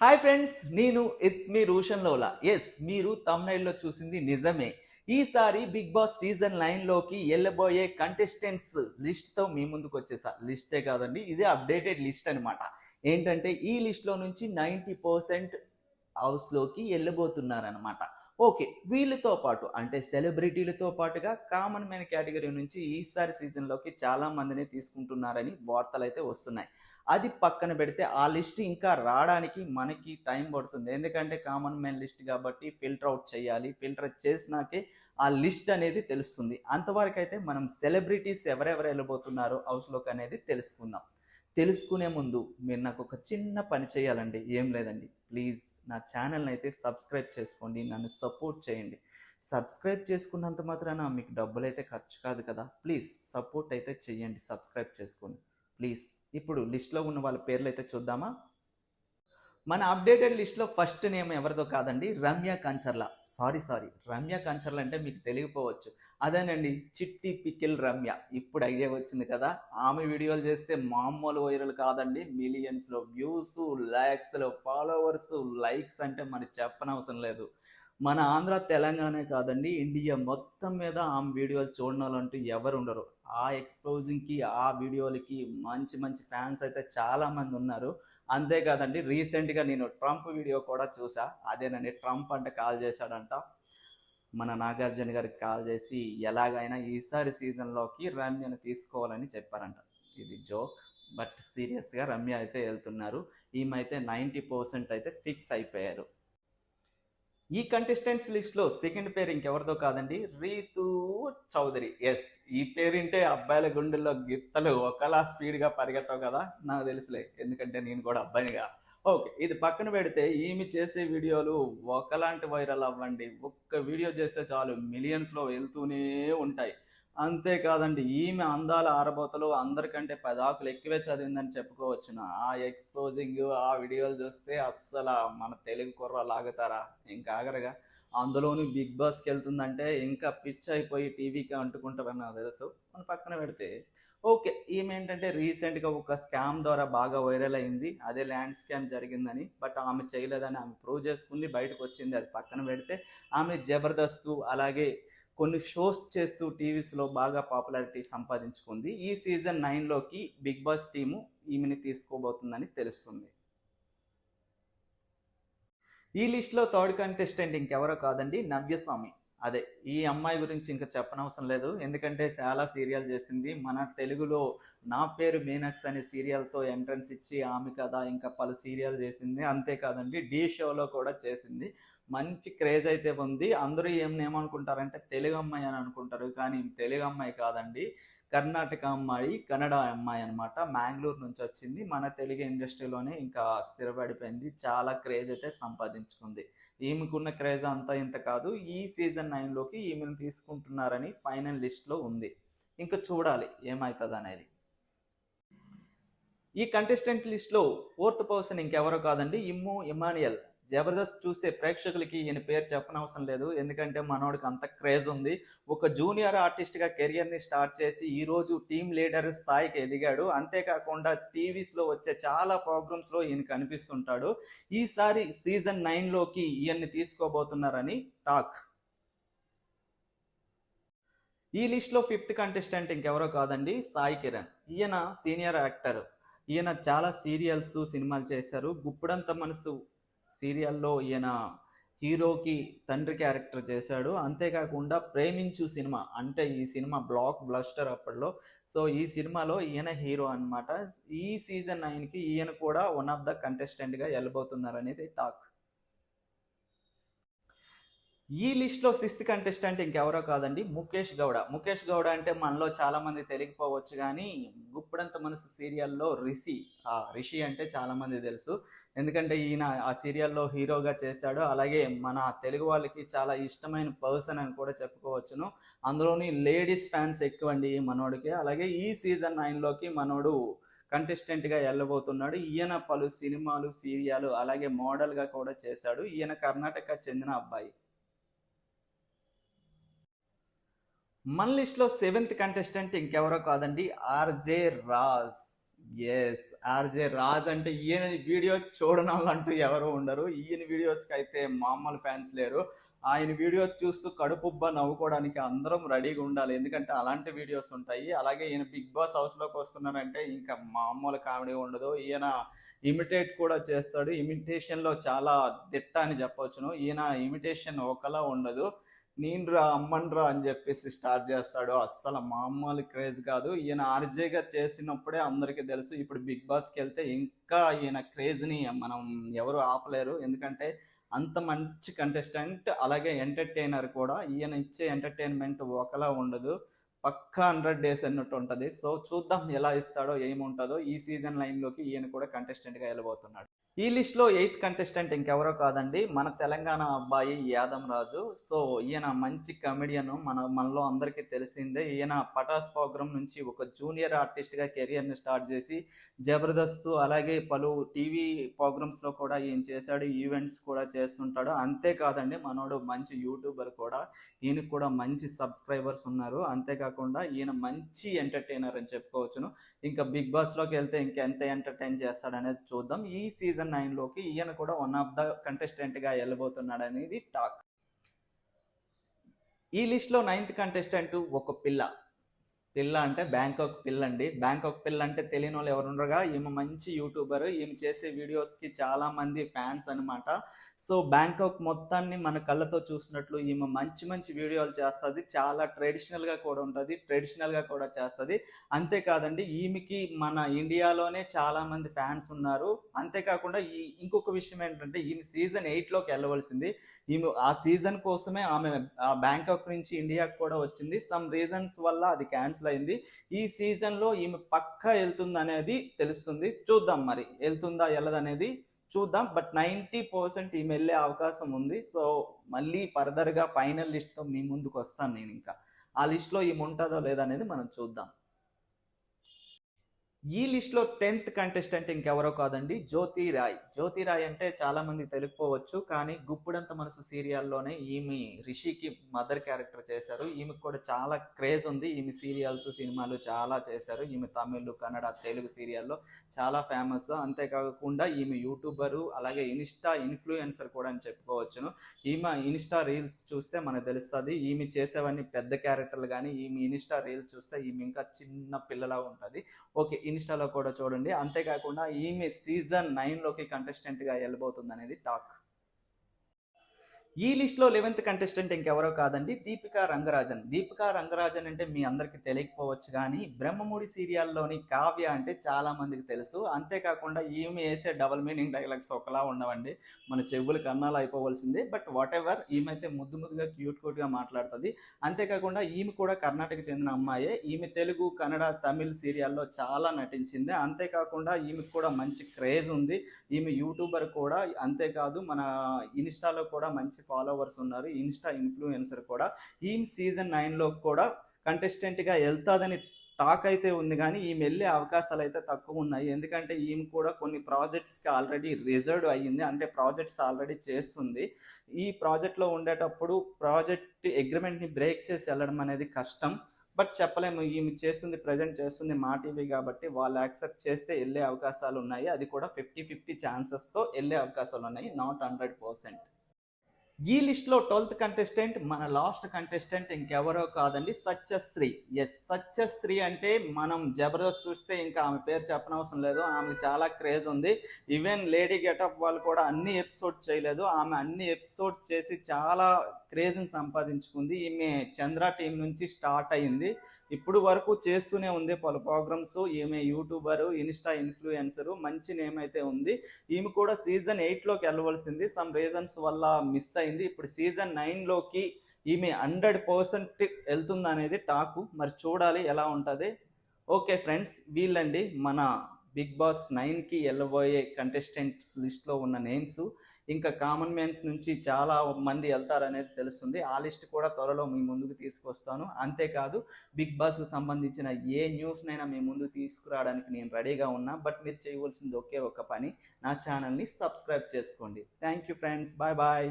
Hi friends నేను it's me రూషన్ లోలా. Yes మీరు తమిళలో చూసింది నిజమే. ఈసారి బిగ్ బాస్ సీజన్ నైన్లోకి వెళ్ళబోయే కంటెస్టెంట్స్ లిస్ట్తో మీ ముందుకు వచ్చేసా. లిస్టే కాదండి ఇది అప్డేటెడ్ లిస్ట్ అనమాట ఏంటంటే ఈ లిస్ట్లో నుంచి నైంటీ పర్సెంట్ హౌస్లోకి వెళ్ళబోతున్నారనమాట ఓకే వీళ్ళతో పాటు అంటే సెలబ్రిటీలతో పాటుగా కామన్ మ్యాన్ కేటగిరీ నుంచి ఈసారి సీజన్లోకి చాలా మందిని తీసుకుంటున్నారని వార్తలు అయితే వస్తున్నాయి. అది పక్కన పెడితే ఆ లిస్ట్ ఇంకా రావడానికి మనకి టైం పడుతుంది. ఎందుకంటే కామన్ మెయిన్ లిస్ట్ కాబట్టి ఫిల్టర్ అవుట్ చేయాలి ఫిల్టర్ చేసినాకే ఆ లిస్ట్ అనేది తెలుస్తుంది. అంతవరకు అయితే మనం సెలబ్రిటీస్ ఎవరెవరు వెళ్ళబోతున్నారో హౌస్లోకి అనేది తెలుసుకుందాం. తెలుసుకునే ముందు మీరు నాకు ఒక చిన్న పని చేయాలండి. ఏం లేదండి. ప్లీజ్ నా ఛానల్ని అయితే సబ్స్క్రైబ్ చేసుకోండి. నన్ను సపోర్ట్ చేయండి. సబ్స్క్రైబ్ చేసుకున్నంత మాత్రాన మీకు డబ్బులు అయితే ఖర్చు కాదు కదా. ప్లీజ్ సపోర్ట్ అయితే చేయండి. సబ్స్క్రైబ్ చేసుకోండి. ప్లీజ్. ఇప్పుడు లిస్ట్లో ఉన్న వాళ్ళ పేర్లు అయితే చూద్దామా? మన అప్డేటెడ్ లిస్ట్లో ఫస్ట్ నేమ్ ఎవరిదో కాదండి రమ్య కంచర్ల. Sorry sorry. రమ్య కంచర్ల అంటే మీకు తెలియకపోవచ్చు. అదేనండి చిట్టి పికిల్ రమ్య. ఇప్పుడు ఐడియా వచ్చింది కదా ఆమె వీడియోలు చేస్తే మామూలు వైరల్ కాదండి. మిలియన్స్లో వ్యూస్ ల్యాక్స్లో ఫాలోవర్స్ లైక్స్ అంటే మనకి చెప్పనవసరం లేదు. మన ఆంధ్ర తెలంగాణ కాదండి ఇండియా మొత్తం మీద ఆమె వీడియోలు చూడాలంటూ ఎవరు ఉండరు ఆ ఎక్స్పోజింగ్కి ఆ వీడియోలకి మంచి మంచి ఫ్యాన్స్ అయితే చాలామంది ఉన్నారు. అంతేకాదండి రీసెంట్గా నేను ట్రంప్ వీడియో కూడా చూసా. అదేనండి ట్రంప్ అంటే కాల్ చేశాడంట. మన నాగార్జున గారికి కాల్ చేసి ఎలాగైనా ఈసారి సీజన్లోకి రమ్యను తీసుకోవాలని చెప్పారంట. ఇది జోక్ బట్ సీరియస్గా రమ్య అయితే వెళ్తున్నారు. ఈమె అయితే నైంటీ పర్సెంట్ అయితే ఫిక్స్ అయిపోయారు. ఈ కంటెస్టెంట్స్ లిస్ట్లో సెకండ్ పేరు ఇంకెవరిదో కాదండి రీతు చౌదరి. ఎస్ ఈ పేరింటే అబ్బాయిల గుండెల్లో గిత్తలు ఒకలా స్పీడ్గా పరిగెత్తావు కదా నాకు తెలుసులే. ఎందుకంటే నేను కూడా అబ్బాయినిగా. ఓకే ఇది పక్కన పెడితే ఈమె చేసే వీడియోలు ఒకలాంటి వైరల్ అవ్వండి. ఒక్క వీడియో చేస్తే చాలు మిలియన్స్లో వెళ్తూనే ఉంటాయి. అంతేకాదండి ఈమె అందాల ఆరబోతలు అందరికంటే పదాకులు ఎక్కువే చదివిందని చెప్పుకోవచ్చును. ఆ ఎక్స్పోజింగ్ ఆ వీడియోలు చూస్తే అస్సలు మన తెలుగు కుర్ర లాగుతారా? ఇంకా ఆగరగా. అందులోనూ బిగ్ బాస్కి వెళ్తుందంటే ఇంకా పిచ్ అయిపోయి టీవీకి అంటుకుంటారని నాకు తెలుసు. మన పక్కన పెడితే. ఓకే ఈమె ఏంటంటే రీసెంట్గా ఒక స్కామ్ ద్వారా బాగా వైరల్ అయింది. అదే ల్యాండ్ స్కామ్ జరిగిందని బట్ ఆమె చేయలేదని ఆమె ప్రూవ్ చేసుకుంది బయటకు వచ్చింది అది పక్కన పెడితే. ఆమె జబర్దస్త్ అలాగే కొన్ని షోస్ చేస్తూ టీవీస్లో బాగా పాపులారిటీ సంపాదించుకుంది. ఈ సీజన్ నైన్లోకి బిగ్ బాస్ టీము ఈమెని తీసుకోబోతుందని తెలుస్తుంది. ఈ లిస్ట్లో థర్డ్ కంటెస్టెంట్ ఇంకెవరో కాదండి నవ్యస్వామి. అదే ఈ అమ్మాయి గురించి ఇంకా చెప్పనవసరం లేదు. ఎందుకంటే చాలా సీరియల్ చేసింది. మన తెలుగులో నా పేరు మీనక్స్ అనే సీరియల్తో ఎంట్రన్స్ ఇచ్చి ఆమె కథ ఇంకా పలు సీరియల్ చేసింది. అంతేకాదండి డీ షోలో కూడా చేసింది. మంచి క్రేజ్ అయితే ఉంది. అందరూ ఏం ఏమనుకుంటారంటే తెలుగు అమ్మాయి అని అనుకుంటారు. కానీ తెలుగు అమ్మాయి కాదండి. కర్ణాటక అమ్మాయి కన్నడ అమ్మాయి అనమాట మ్యాంగ్లూరు నుంచి వచ్చింది. మన తెలుగు ఇండస్ట్రీలోనే ఇంకా స్థిరపడిపోయింది. చాలా క్రేజ్ అయితే సంపాదించుకుంది. ఈమెకున్న క్రేజ్ అంతా ఇంత కాదు. ఈ సీజన్ నైన్లోకి ఈమెను తీసుకుంటున్నారని ఫైనల్ లిస్ట్లో ఉంది. ఇంకా చూడాలి ఏమవుతుంది అనేది. ఈ కంటెస్టెంట్ లిస్ట్లో ఫోర్త్ పర్సన్ ఇంకెవరో కాదండి. ఇమ్ము ఇమానియల్ జబర్దస్త్ చూసే ప్రేక్షకులకి ఈయన పేరు చెప్పనవసరం లేదు. ఎందుకంటే మనోడికి అంత క్రేజ్ ఉంది. ఒక జూనియర్ ఆర్టిస్ట్గా కెరియర్ని స్టార్ట్ చేసి ఈరోజు టీమ్ లీడర్ స్థాయికి ఎదిగాడు. అంతేకాకుండా టీవీస్లో వచ్చే చాలా ప్రోగ్రామ్స్లో ఈయన కనిపిస్తుంటాడు. ఈసారి సీజన్ నైన్లోకి ఈయన్ని తీసుకోబోతున్నారని టాక్ ఈ లిస్ట్లో ఫిఫ్త్ కంటెస్టెంట్ ఇంకెవరో కాదండి సాయి కిరణ్. ఈయన సీనియర్ యాక్టర్ ఈయన చాలా సీరియల్స్ సినిమాలు చేశారు. గుప్పుడంత మనసు సీరియల్లో ఈయన హీరోకి తండ్రి క్యారెక్టర్ చేశాడు. అంతేకాకుండా ప్రేమించు సినిమా అంటే ఈ సినిమా బ్లాక్ బ్లస్టర్ అప్పట్లో. సో ఈ సినిమాలో ఈయన హీరో అనమాట ఈ సీజన్ నైన్కి ఈయన కూడా వన్ ఆఫ్ ద కంటెస్టెంట్గా వెళ్ళబోతున్నారు అనేది టాక్. ఈ లిస్ట్లో సిక్స్త్ కంటెస్టెంట్ ఇంకెవరో కాదండి ముఖేష్ గౌడ. ముఖేష్ గౌడ అంటే మనలో చాలామంది తెలియకపోవచ్చు కానీ గుప్పుడంత మనసు సీరియల్లో రిషి. ఆ రిషి అంటే చాలామంది తెలుసు. ఎందుకంటే ఈయన ఆ సీరియల్లో హీరోగా చేశాడు. అలాగే మన తెలుగు వాళ్ళకి చాలా ఇష్టమైన పర్సన్ అని కూడా చెప్పుకోవచ్చును. అందులోని లేడీస్ ఫ్యాన్స్ ఎక్కువ అండి ఈ మనోడికి. అలాగే ఈ సీజన్ నైన్లోకి మనోడు కంటెస్టెంట్గా వెళ్ళబోతున్నాడు ఈయన పలు సినిమాలు సీరియాలు అలాగే మోడల్గా కూడా చేశాడు. ఈయన కర్ణాటక చెందిన అబ్బాయి. మన లిస్ట్లో సెవెంత్ కంటెస్టెంట్ ఇంకెవరో కాదండి RJ Raj. Yes RJ Raj అంటే ఈయన వీడియో చూడని అంటూ ఎవరు ఉండరు. ఈయన వీడియోస్కి అయితే మామూలు ఫ్యాన్స్ లేరు. ఆయన వీడియో చూస్తూ కడుపుబ్బ నవ్వుకోవడానికి అందరం రెడీగా ఉండాలి. ఎందుకంటే అలాంటి వీడియోస్ ఉంటాయి. అలాగే ఈయన బిగ్ బాస్ హౌస్లోకి వస్తున్నారంటే ఇంకా మామూలు కామెడీ ఉండదు. ఈయన ఇమిటేట్ కూడా చేస్తాడు. ఇమిటేషన్లో చాలా దిట్ట అని చెప్పవచ్చును. ఈయన ఇమిటేషన్ ఒకలా ఉండదు. నేను రా అమ్మన్ రా అని చెప్పేసి స్టార్ట్ చేస్తాడు. అస్సలు మామూలు క్రేజ్ కాదు. ఈయన ఆర్జేగా చేసినప్పుడే అందరికీ తెలుసు. ఇప్పుడు బిగ్ బాస్కి వెళ్తే ఇంకా ఈయన క్రేజ్ని మనం ఎవరు ఆపలేరు. ఎందుకంటే అంత మంచి కంటెస్టెంట్ అలాగే ఎంటర్టైనర్ కూడా. ఈయన ఇచ్చే ఎంటర్టైన్మెంట్ ఒకలా ఉండదు. పక్కా హండ్రెడ్ డేస్ అన్నట్టు ఉంటుంది. సో చూద్దాం ఎలా ఇస్తాడో ఏముంటుందో ఈ సీజన్ లైన్లోకి ఈయన కూడా కంటెస్టెంట్గా వెళ్ళబోతున్నాడు. ఈ లిస్ట్లో ఎయిత్ కంటెస్టెంట్ ఇంకెవరో కాదండి. మన తెలంగాణ అబ్బాయి యాదం రాజు. సో ఈయన మంచి కమెడియన్ మన మనలో అందరికీ తెలిసిందే. ఈయన పటాస్ ప్రోగ్రామ్ నుంచి ఒక జూనియర్ ఆర్టిస్ట్గా కెరియర్ని స్టార్ట్ చేసి జబర్దస్త్ అలాగే పలు టీవీ ప్రోగ్రామ్స్లో కూడా ఈయన చేశాడు. ఈవెంట్స్ కూడా చేస్తుంటాడు. అంతేకాదండి మనోడు మంచి యూట్యూబర్ కూడా. ఈయనకు కూడా మంచి సబ్స్క్రైబర్స్ ఉన్నారు. అంతేకాకుండా ఈయన మంచి ఎంటర్టైనర్ అని చెప్పుకోవచ్చును. ఇంకా బిగ్ బాస్లోకి వెళ్తే ఇంకెంత ఎంటర్టైన్ చేస్తాడనేది చూద్దాం. ఈ సీజన్ నైన్లోకి ఈయన కూడా వన్ ఆఫ్ ద కంటెస్టెంట్గా వెళ్ళబోతున్నాడు అనేది టాక్. ఈ లిస్ట్లో నైన్త్ కంటెస్టెంట్ ఒక పిల్ల. పిల్ల అంటే బ్యాంకాక్ పిల్ల అండి బ్యాంకాక్ పిల్ల అంటే తెలియని వాళ్ళు ఎవరు ఉండరుగా ఈమె మంచి యూట్యూబర్ ఈమె చేసే వీడియోస్కి చాలా మంది ఫ్యాన్స్ అనమాట సో బ్యాంకాక్ మొత్తాన్ని మన కళ్ళతో చూసినట్లు ఈమె మంచి మంచి వీడియోలు చేస్తుంది. చాలా ట్రెడిషనల్గా కూడా ఉంటుంది. ట్రెడిషనల్గా కూడా చేస్తుంది. అంతేకాదండి ఈమెకి మన ఇండియాలోనే చాలా మంది ఫ్యాన్స్ ఉన్నారు. అంతేకాకుండా ఈ ఇంకొక విషయం ఏంటంటే ఈమె సీజన్ ఎయిట్లోకి వెళ్ళవలసింది. ఈమె ఆ సీజన్ కోసమే ఆమె ఆ బ్యాంకాక్ నుంచి ఇండియాకి కూడా వచ్చింది. సమ్ రీజన్స్ వల్ల అది క్యాన్సిల్ అయింది. ఈ సీజన్లో ఈమె పక్క వెళ్తుంది అనేది తెలుస్తుంది. చూద్దాం మరి. వెళ్తుందా వెళ్ళదనేది చూద్దాం. బట్ నైంటీ పర్సెంట్ ఈమె వెళ్ళే అవకాశం ఉంది. సో మళ్ళీ ఫర్దర్గా ఫైనల్ లిస్ట్తో మీ ముందుకు వస్తాను నేను ఇంకా. ఆ లిస్ట్లో ఈమె ఉంటుందో లేదనేది మనం చూద్దాం. ఈ లిస్ట్లో టెన్త్ కంటెస్టెంట్ ఇంకెవరో కాదండి జ్యోతి రాయ్. జ్యోతి రాయ్ అంటే చాలా మంది తెలియకపోవచ్చు కానీ గుప్పుడంత మనసు సీరియల్లోనే ఈమె రిషికి మదర్ క్యారెక్టర్ చేశారు. ఈమెకు కూడా చాలా క్రేజ్ ఉంది. ఈమె సీరియల్స్ సినిమాలు చాలా చేశారు. ఈమె తమిళ్ కన్నడ తెలుగు సీరియల్లో చాలా ఫేమస్. అంతేకాకుండా ఈమె యూట్యూబరు అలాగే ఇన్స్టా ఇన్ఫ్లుయెన్సర్ కూడా అని చెప్పుకోవచ్చును. ఈమె ఇన్స్టా రీల్స్ చూస్తే మనకు తెలుస్తుంది. ఈమె చేసేవన్నీ పెద్ద క్యారెక్టర్లు కానీ ఈమె ఇన్స్టా రీల్స్ చూస్తే ఈమె ఇంకా చిన్న పిల్లలా ఉంటుంది. ఓకే ఇన్స్టాలో కూడా చూడండి. అంతేకాకుండా ఈమె సీజన్ నైన్లోకి కంటెస్టెంట్గా వెళ్ళబోతుంది అనేది టాక్. ఈ లిస్ట్లో లెవెన్త్ కంటెస్టెంట్ ఇంకెవరో కాదండి దీపికా రంగరాజన్. దీపికా రంగరాజన్ అంటే మీ అందరికీ తెలియకపోవచ్చు కానీ బ్రహ్మముడి సీరియల్లోని కావ్య అంటే చాలా మందికి తెలుసు. అంతేకాకుండా ఈమె వేసే డబల్ మీనింగ్ డైలాగ్స్ ఒకలా ఉండవండి. మన చెవులు కన్నాలు అయిపోవలసిందే బట్ వాట్ ఎవర్ ఈమె అయితే ముద్దు ముద్దుగా క్యూట్ క్యూట్గా మాట్లాడుతుంది. అంతేకాకుండా ఈమె కూడా కర్ణాటక చెందిన అమ్మాయే. ఈమె తెలుగు కన్నడ తమిళ్ సీరియల్లో చాలా నటించింది. అంతేకాకుండా ఈమెకు కూడా మంచి క్రేజ్ ఉంది. ఈమె యూట్యూబర్ కూడా అంతేకాదు మన ఇన్స్టాలో కూడా మంచి ఫాలోవర్స్ ఉన్నారు ఇన్స్టా ఇన్ఫ్లుయెన్సర్ కూడా. ఈ సీజన్ నైన్లో కూడా కంటెస్టెంట్గా వెళ్తాదని టాక్ అయితే ఉంది కానీ ఈమె వెళ్ళే అవకాశాలు అయితే తక్కువ ఉన్నాయి. ఎందుకంటే ఈమె కూడా కొన్ని ప్రాజెక్ట్స్కి ఆల్రెడీ రిజర్వ్ అయ్యింది. అంటే ప్రాజెక్ట్స్ ఆల్రెడీ చేస్తుంది. ఈ ప్రాజెక్ట్లో ఉండేటప్పుడు ప్రాజెక్ట్ అగ్రిమెంట్ని బ్రేక్ చేసి వెళ్ళడం అనేది కష్టం. బట్ చెప్పలేము ఈమె చేస్తుంది ప్రజెంట్ చేస్తుంది మా టీవీ కాబట్టి వాళ్ళు యాక్సెప్ట్ చేస్తే వెళ్ళే అవకాశాలు ఉన్నాయి. అది కూడా ఫిఫ్టీ ఫిఫ్టీ ఛాన్సెస్తో వెళ్ళే అవకాశాలు ఉన్నాయి నాట్ హండ్రెడ్ పర్సెంట్ ఈ లిస్ట్లో ట్వెల్త్ కంటెస్టెంట్ మన లాస్ట్ కంటెస్టెంట్ ఇంకెవరో కాదండి సత్యశ్రీ. ఎస్ సత్యశ్రీ అంటే మనం జబర్దస్త్ చూస్తే ఇంకా ఆమె పేరు చెప్పనవసరం లేదు ఆమెకు చాలా క్రేజ్ ఉంది. ఈవెన్ లేడీ గెటప్ వాళ్ళు కూడా అన్ని ఎపిసోడ్ చేయలేదు ఆమె అన్ని ఎపిసోడ్ చేసి చాలా క్రేజ్ని సంపాదించుకుంది. ఈమె చంద్ర టీం నుంచి స్టార్ట్ అయింది ఇప్పుడు వరకు చేస్తూనే ఉంది పలు ప్రోగ్రామ్స్. ఈమె యూట్యూబరు ఇన్స్టా ఇన్ఫ్లుయెన్సరు మంచి నేమ్ అయితే ఉంది. ఈమె కూడా సీజన్ ఎయిట్లోకి వెళ్ళవలసింది సమ్ రీజన్స్ వల్ల మిస్ అయింది. ఇప్పుడు సీజన్ నైన్లోకి ఈమె హండ్రెడ్ పర్సెంట్ వెళ్తుంది అనేది టాకు. మరి చూడాలి ఎలా ఉంటుంది. ఓకే ఫ్రెండ్స్ వీళ్ళండి మన బిగ్ బాస్ నైన్కి వెళ్ళబోయే కంటెస్టెంట్స్ లిస్ట్లో ఉన్న నేమ్స్. ఇంకా కామన్ మ్యాన్స్ నుంచి చాలా మంది వెళ్తారనేది తెలుస్తుంది. ఆ లిస్ట్ కూడా త్వరలో మీ ముందుకు తీసుకొస్తాను. అంతేకాదు బిగ్ బాస్కు సంబంధించిన ఏ న్యూస్నైనా మీ ముందుకు తీసుకురావడానికి నేను రెడీగా ఉన్నా బట్ మీరు చేయవలసింది ఒకే ఒక పని. నా ఛానల్ని సబ్స్క్రైబ్ చేసుకోండి. Thank you friends bye bye